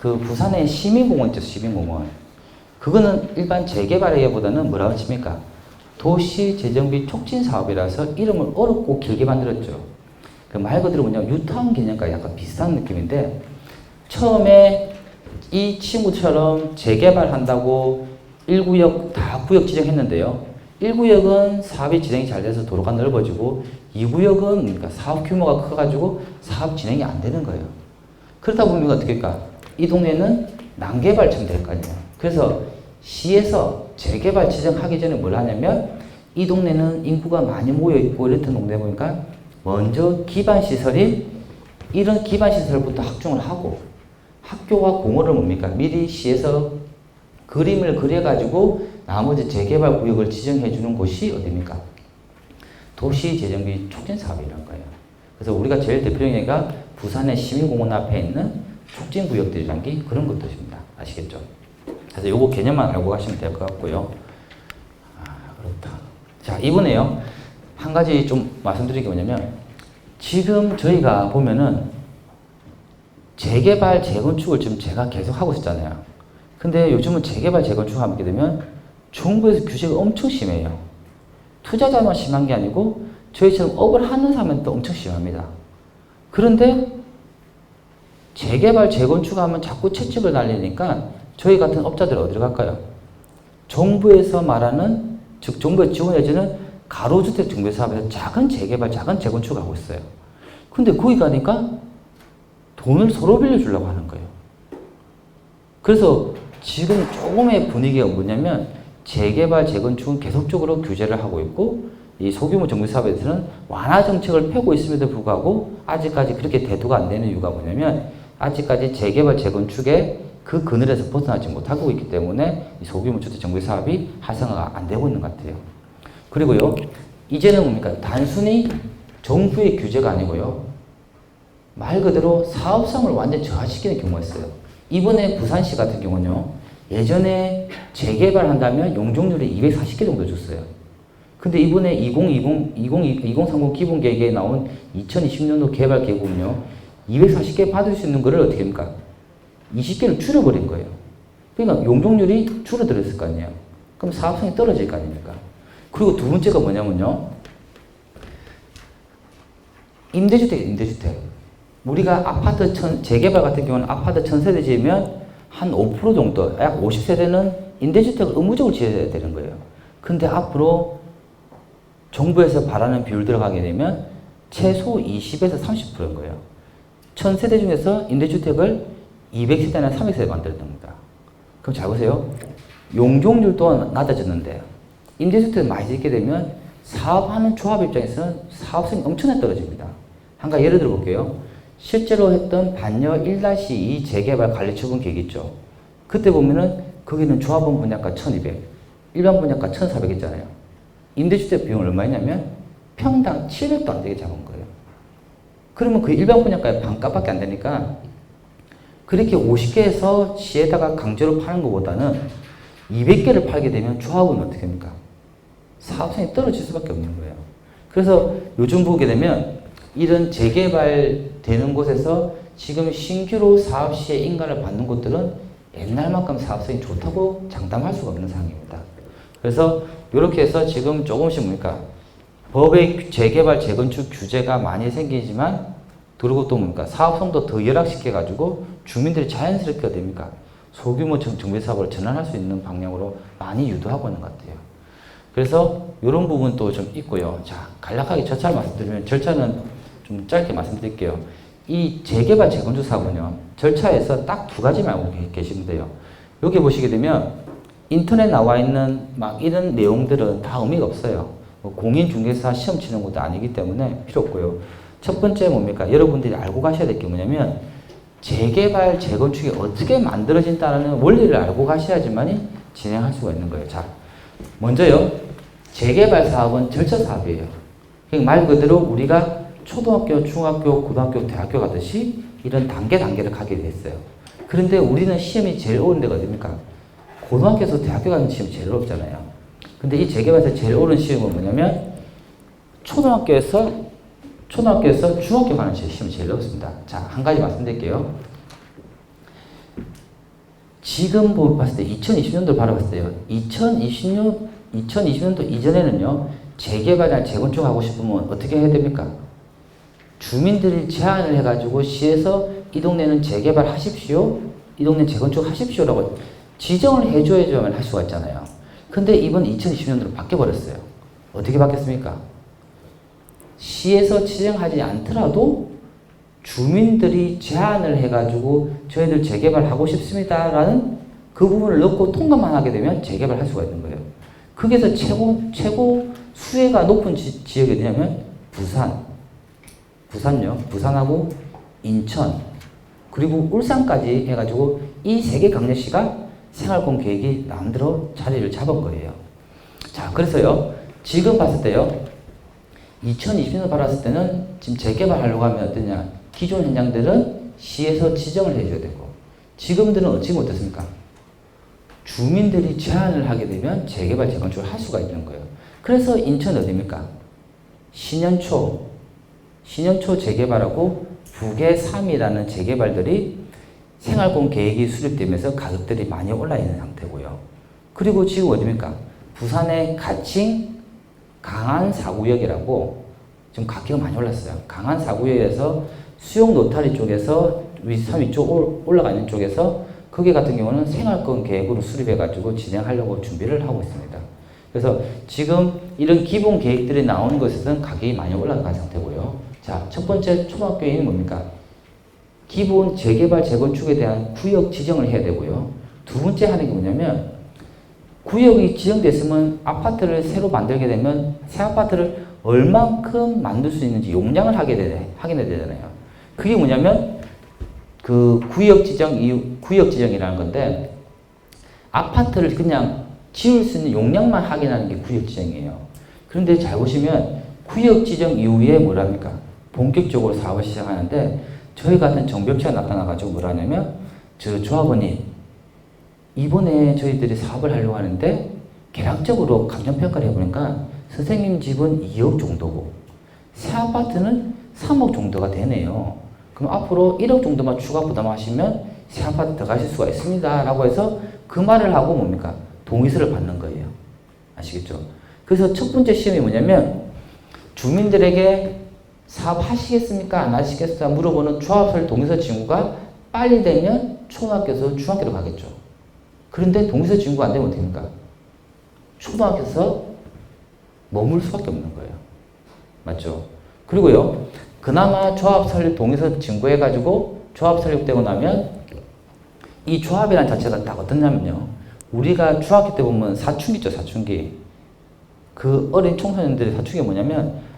그 부산에 시민공원 있죠, 시민공원. 그거는 일반 재개발하기보다는 뭐라고 칩니까? 도시 재정비 촉진 사업이라서 이름을 어렵고 길게 만들었죠. 그 말 그대로 뭐냐 유타운 개념과 약간 비슷한 느낌인데 처음에 이 친구처럼 재개발한다고 1구역 다 구역 지정했는데요. 1구역은 사업이 진행이 잘 돼서 도로가 넓어지고 2구역은 그러니까 사업 규모가 커가지고 사업 진행이 안 되는 거예요. 그러다 보면 어떻게 할까? 이 동네는 난개발처럼 될 거 아니에요. 그래서 시에서 재개발 지정하기 전에 뭘 하냐면 이 동네는 인구가 많이 모여 있고 이렇던 동네 보니까 먼저 기반 시설이 이런 기반 시설부터 확충을 하고 학교와 공원을 뭡니까? 미리 시에서 그림을 그려가지고 나머지 재개발 구역을 지정해 주는 곳이 어디입니까? 도시재정비 촉진 사업이라는 거예요. 그래서 우리가 제일 대표적인 예가 부산의 시민공원 앞에 있는 촉진 구역들이라는 게 그런 것들입니다. 아시겠죠? 그래서 요거 개념만 알고 가시면 될 것 같고요. 아, 그렇다. 자, 이번에요. 한 가지 좀 말씀드릴 게 뭐냐면, 지금 저희가 보면은 재개발, 재건축을 지금 제가 계속 하고 있었잖아요. 근데 요즘은 재개발, 재건축 하게 되면 정부에서 규제가 엄청 심해요. 투자자만 심한 게 아니고 저희처럼 업을 하는 사람은 또 엄청 심합니다. 그런데 재개발, 재건축하면 자꾸 채찍을 날리니까 저희 같은 업자들은 어디로 갈까요? 정부에서 말하는 즉 정부에 지원해주는 가로주택 정비사업에서 작은 재개발, 작은 재건축을 하고 있어요. 근데 거기 가니까 돈을 서로 빌려주려고 하는 거예요. 그래서 지금 조금의 분위기가 뭐냐면 재개발, 재건축은 계속적으로 규제를 하고 있고 이 소규모 정비 사업에 대해서는 완화 정책을 펴고 있음에도 불구하고 아직까지 그렇게 대두가 안 되는 이유가 뭐냐면 아직까지 재개발, 재건축에 그 그늘에서 벗어나지 못하고 있기 때문에 이 소규모 주택 정비 사업이 활성화가 안 되고 있는 것 같아요. 그리고요, 이제는 뭡니까? 단순히 정부의 규제가 아니고요. 말 그대로 사업성을 완전 저하시키는 경우가 있어요. 이번에 부산시 같은 경우는요, 예전에 재개발한다면 용적률이 240개 정도 줬어요. 근데 이번에 2020, 20, 2030 기본 계획에 나온 2020년도 개발 계획은요, 240개 받을 수 있는 거를 어떻게 합니까? 20개를 줄여버린 거예요. 그러니까 용적률이 줄어들었을 거 아니에요. 그럼 사업성이 떨어질 거 아닙니까? 그리고 두 번째가 뭐냐면요. 임대주택, 임대주택. 우리가 아파트 천, 재개발 같은 경우는 아파트 천세대 지으면 한 5% 정도, 약 50세대는 임대주택을 의무적으로 지어야 되는 거예요. 근데 앞으로 정부에서 바라는 비율 들어가게 되면 최소 20에서 30%인 거예요. 천세대 중에서 임대주택을 200세대나 300세대 만들어야 됩니다. 그럼 잘 보세요. 용적률 또한 낮아졌는데 임대주택을 많이 짓게 되면 사업하는 조합 입장에서는 사업성이 엄청나게 떨어집니다. 한 가지 예를 들어 볼게요. 실제로 했던 반여 1-2 재개발 관리 처분 계획 있죠. 그때 보면은 거기는 조합원 분양가 1200, 일반 분양가 1400 있잖아요. 임대주택 비용 얼마냐면 평당 700도 안 되게 잡은 거예요. 그러면 그 일반 분양가의 반값밖에 안 되니까 그렇게 50개에서 시에다가 강제로 파는 것보다는 200개를 팔게 되면 조합은 어떻게 합니까? 사업성이 떨어질 수밖에 없는 거예요. 그래서 요즘 보게 되면 이런 재개발되는 곳에서 지금 신규로 사업 시에 인가를 받는 곳들은 옛날만큼 사업성이 좋다고 장담할 수가 없는 상황입니다. 그래서 이렇게 해서 지금 조금씩 뭡니까? 법의 재개발, 재건축 규제가 많이 생기지만 그리고 또 뭡니까? 사업성도 더 열악시켜가지고 주민들이 자연스럽게 됩니까? 소규모 정- 정비 사업을 전환할 수 있는 방향으로 많이 유도하고 있는 것 같아요. 그래서 이런 부분도 좀 있고요. 자, 간략하게 절차를 말씀드리면 절차는 좀 짧게 말씀드릴게요. 이 재개발 재건축 사업은요. 절차에서 딱 두 가지만 알고 계- 계시면 돼요. 여기 보시게 되면 인터넷 나와 있는 막 이런 내용들은 다 의미가 없어요. 뭐 공인중개사 시험 치는 것도 아니기 때문에 필요 없고요. 첫 번째 뭡니까? 여러분들이 알고 가셔야 될 게 뭐냐면 재개발, 재건축이 어떻게 만들어진다는 원리를 알고 가셔야지만이 진행할 수가 있는 거예요. 자, 먼저요. 재개발 사업은 절차 사업이에요. 말 그대로 우리가 초등학교, 중학교, 고등학교, 대학교 가듯이 이런 단계 단계를 가게 됐어요. 그런데 우리는 시험이 제일 어려운 데가 어딥니까? 고등학교에서 대학교 가는 시험이 제일 어렵잖아요. 근데 이 재개발에서 제일 어려운 시험은 뭐냐면 초등학교에서 초등학교에서 중학교 가는 시험이 제일 어렵습니다. 자, 한 가지 말씀드릴게요. 지금 보- 봤을 때 2020년도 바라봤을 때요. 2020년 2020년도 이전에는요. 재개발이나 재건축 하고 싶으면 어떻게 해야 됩니까? 주민들이 제안을 해가지고 시에서 이 동네는 재개발 하십시오. 이 동네 재건축 하십시오라고 지정을 해줘야지만 할 수가 있잖아요. 근데 이번 2020년도로 바뀌어버렸어요. 어떻게 바뀌었습니까? 시에서 지정하지 않더라도 주민들이 제안을 해가지고 저희들 재개발하고 싶습니다라는 그 부분을 넣고 통과만 하게 되면 재개발할 수가 있는 거예요. 거기서 최고 최고 수혜가 높은 지, 지역이 어디냐면 부산, 부산요, 부산하고 인천 그리고 울산까지 해가지고 이 세 개 강력시가 생활권 계획이 나름대로 자리를 잡은 거예요. 자, 그래서요 지금 봤을 때요 2020년 받았을 때는 지금 재개발하려고 하면 어떠냐? 기존 현장들은 시에서 지정을 해줘야 되고 지금들은 지금 어떻습니까? 주민들이 제안을 하게 되면 재개발 재건축을 할 수가 있는 거예요. 그래서 인천 어디입니까? 신현초 신현초 재개발하고 북의 3이라는 재개발들이 생활권 계획이 수립되면서 가격들이 많이 올라 있는 상태고요. 그리고 지금 어디입니까? 부산의 가칭 강한 사구역이라고 지금 가격이 많이 올랐어요. 강한 사구역에서 수용 노타리 쪽에서 위산 위쪽 올라가 있는 쪽에서 거기 같은 경우는 생활권 계획으로 수립해가지고 진행하려고 준비를 하고 있습니다. 그래서 지금 이런 기본 계획들이 나오는 것에서는 가격이 많이 올라간 상태고요. 자, 첫 번째 초등학교에는 뭡니까? 기본 재개발 재건축에 대한 구역 지정을 해야 되고요. 두 번째 하는 게 뭐냐면 구역이 지정됐으면 아파트를 새로 만들게 되면 새 아파트를 얼만큼 만들 수 있는지 용량을 하게 되, 확인해야 되잖아요. 그게 뭐냐면 그 구역 지정 이후 구역 지정이라는 건데 아파트를 그냥 지을 수 있는 용량만 확인하는 게 구역 지정이에요. 그런데 잘 보시면 구역 지정 이후에 뭐랍니까? 본격적으로 사업을 시작하는데 저희 같은 정비업체가 나타나가지고 뭐라냐면 저 조합원님 이번에 저희들이 사업을 하려고 하는데 개략적으로 감정평가를 해보니까 선생님 집은 2억 정도고 새 아파트는 3억 정도가 되네요. 그럼 앞으로 1억 정도만 추가 부담하시면 새 아파트 들어가실 수가 있습니다. 라고 해서 그 말을 하고 뭡니까? 동의서를 받는 거예요. 아시겠죠? 그래서 첫 번째 시험이 뭐냐면 주민들에게 사업하시겠습니까? 안 하시겠습니까? 물어보는 조합설 동의서 친구가 빨리 되면 초등학교에서 중학교로 가겠죠. 그런데 동의서 친구가 안 되면 어떻게 됩니까? 초등학교에서 머물 수밖에 없는 거예요. 맞죠? 그리고요, 그나마 조합 설립 동의서 증거해가지고 조합 설립되고 나면 이 조합이라는 자체가 딱 어떠냐면요. 우리가 중학교 때 보면 사춘기 있죠, 사춘기. 그 어린 청소년들의 사춘기가 뭐냐면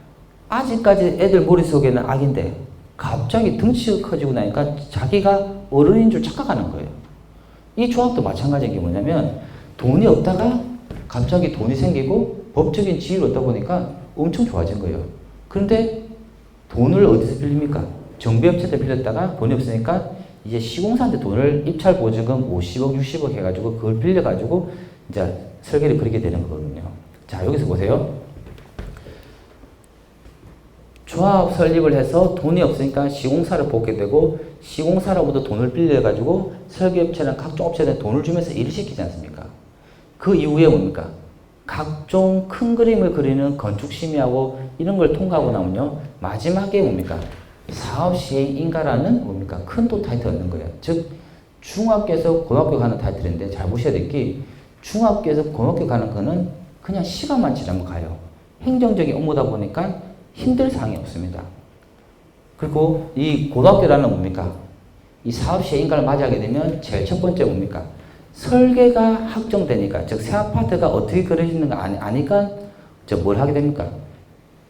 아직까지 애들 머릿속에는 아기인데 갑자기 덩치가 커지고 나니까 자기가 어른인 줄 착각하는 거예요. 이 조합도 마찬가지인 게 뭐냐면 돈이 없다가 갑자기 돈이 생기고 법적인 지위를 얻다 보니까 엄청 좋아진 거예요. 그런데 돈을 어디서 빌립니까? 정비업체한테 빌렸다가 돈이 없으니까 이제 시공사한테 돈을 입찰 보증금 50억, 60억 해가지고 그걸 빌려가지고 이제 설계를 그리게 되는 거거든요. 자, 여기서 보세요. 조합 설립을 해서 돈이 없으니까 시공사를 뽑게 되고 시공사로부터 돈을 빌려가지고 설계업체나 각종 업체에 돈을 주면서 일을 시키지 않습니까? 그 이후에 뭡니까? 각종 큰 그림을 그리는 건축 심의하고 이런 걸 통과하고 나면요 마지막에 뭡니까? 사업 시행 인가라는 뭡니까? 큰또 타이틀 얻는 거예요. 즉 중학교에서 고등학교 가는 타이틀인데 잘 보셔야 될 게 중학교에서 고등학교 가는 거는 그냥 시간만 지나면 가요. 행정적인 업무다 보니까 힘들 사항이 없습니다. 그리고 이 고등학교라는 뭡니까? 이 사업 시행 인가를 맞이하게 되면 제일 첫 번째 뭡니까? 설계가 확정되니까 즉 새 아파트가 어떻게 그려지는가 아니, 아니까 저 뭘 하게 됩니까?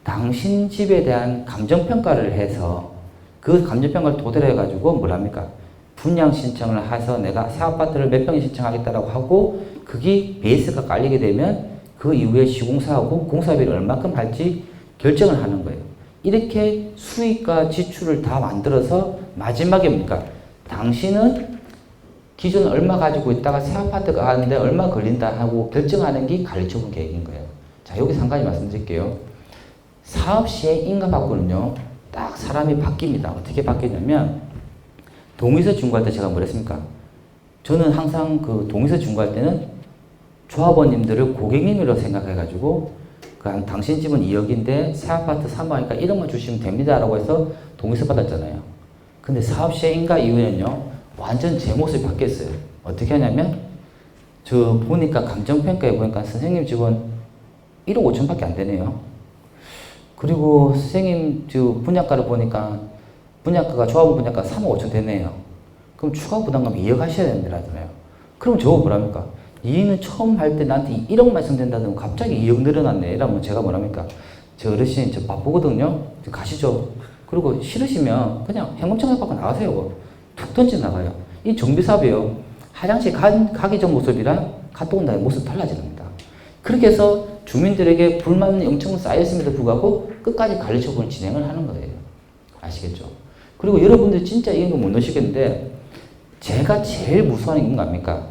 당신 집에 대한 감정 평가를 해서 그 감정 평가를 토대로 해가지고 뭘 합니까? 분양 신청을 해서 내가 새 아파트를 몇평 신청하겠다라고 하고 그게 베이스가 깔리게 되면 그 이후에 시공사하고 공사비를 얼마큼 할지 결정을 하는 거예요. 이렇게 수익과 지출을 다 만들어서 마지막에 뭡니까? 당신은 기존 얼마 가지고 있다가 새 아파트가 하는데 얼마 걸린다 하고 결정하는 게 가르쳐본 계획인 거예요. 자, 여기서 한 가지 말씀드릴게요. 사업 시행 인가 받고는요, 딱 사람이 바뀝니다. 어떻게 바뀌냐면, 동의서 준거할 때 제가 뭐 했습니까? 저는 항상 그 동의서 준거할 때는 조합원님들을 고객님이라고 생각해가지고 그 한- 당신 집은 2억인데 새 아파트 3억이니까 1억만 주시면 됩니다라고 해서 동의서 받았잖아요. 근데 사업 시행인가 이후에는요 완전 제 모습이 바뀌었어요. 어떻게 하냐면 저 보니까 감정평가에 보니까 선생님 집은 1억 5천밖에 안 되네요. 그리고 선생님 저 분양가를 보니까 분양가가 조합원 분양가 3억 5천 되네요. 그럼 추가 부담금 2억 하셔야 된다잖아요. 그럼 저거 뭐랍니까? 이는 처음 할 때 나한테 1억만 있으면 된다는 갑자기 2억 늘어났네. 이러면 제가 뭐랍니까? 저 어르신 저 바쁘거든요. 저 가시죠. 그리고 싫으시면 그냥 현금청약 받고 나가세요. 툭 던져 나가요. 이 정비사업이요. 화장실 가, 가기 전 모습이랑 갔다 온 다음에 모습 달라집니다. 그렇게 해서 주민들에게 불만이 엄청 쌓였음에도 불구하고 끝까지 관리 처분을 진행을 하는 거예요. 아시겠죠? 그리고 여러분들 진짜 이런 거못 넣으시겠는데 제가 제일 무서워하는 게 뭡니까?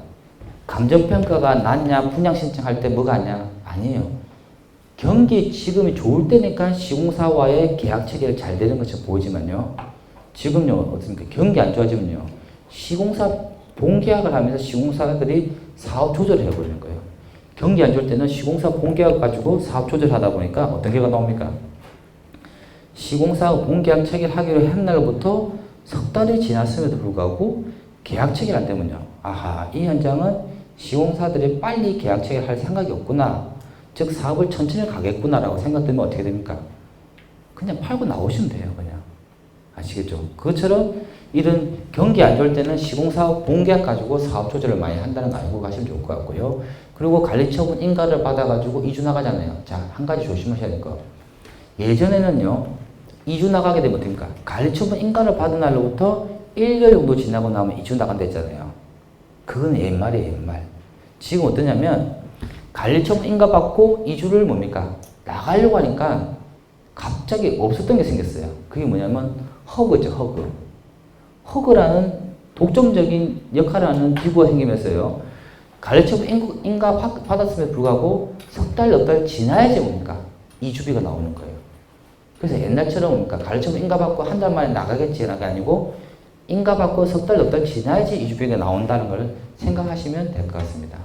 감정평가가 낮냐, 분양 신청할 때 뭐가 하냐? 아니에요. 경기 지금이 좋을 때니까 시공사와의 계약 체계가 잘 되는 것처럼 보이지만요. 지금요, 어떻습니까? 경기 안 좋아지면요. 시공사 본계약을 하면서 시공사들이 사업 조절을 해버리는 거예요. 경기 안 좋을 때는 시공사 본계약 가지고 사업 조절하다 보니까 어떤 결과 나옵니까? 시공사 본계약 체결하기로 한 날부터 석 달이 지났음에도 불구하고 계약 체결 안 되면요. 아하, 이 현장은 시공사들이 빨리 계약 체결할 생각이 없구나. 즉 사업을 천천히 가겠구나라고 생각되면 어떻게 됩니까? 그냥 팔고 나오시면 돼요, 그냥. 아시겠죠? 그것처럼 이런 경기 안 좋을 때는 시공사업 본계약 가지고 사업 조절을 많이 한다는 거 알고 가시면 좋을 것 같고요. 그리고 관리처분 인가를 받아가지고 이주 나가잖아요. 자, 한 가지 조심하셔야 될 거. 예전에는요, 이주 나가게 되면 어떻습니까? 관리처분 인가를 받은 날로부터 1년 정도 지나고 나면 이주 나간다 했잖아요. 그건 옛말이에요, 옛말. 지금 어떠냐면, 관리처분 인가 받고 이주를 뭡니까? 나가려고 하니까 갑자기 없었던 게 생겼어요. 그게 뭐냐면, 허그죠, 허그. 허그라는 독점적인 역할을 하는 기구가 생기면서요. 관리처분 인가- 인가 받- 받았음에도 불구하고 석 달, 넉 달 지나야지 뭡니까? 이주비가 나오는 거예요. 그래서 옛날처럼 뭡니까? 가르치면 인가 받고 한 달 만에 나가겠지라는 게 아니고 인가받고 석 달, 넉 달 지나야지 이주비가 나온다는 걸 생각하시면 될 것 같습니다.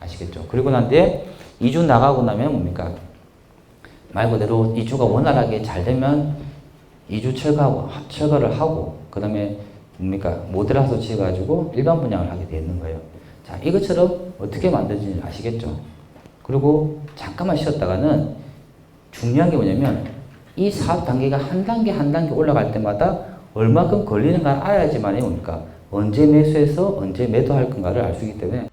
아시겠죠? 그리고 난 뒤에 이주 나가고 나면 뭡니까? 말 그대로 이주가 원활하게 잘 되면 이주 철거하고, 철거를 하고, 그 다음에 뭡니까? 모델하우스 지어가지고 일반 분양을 하게 되는 거예요. 자, 이것처럼 어떻게 만들어지는지 아시겠죠? 그리고 잠깐만 쉬었다가는 중요한 게 뭐냐면 이 사업 단계가 한 단계 한 단계 올라갈 때마다 얼마큼 걸리는가 알아야지만 이 뭡니까? 언제 매수해서 언제 매도할 건가를 알 수 있기 때문에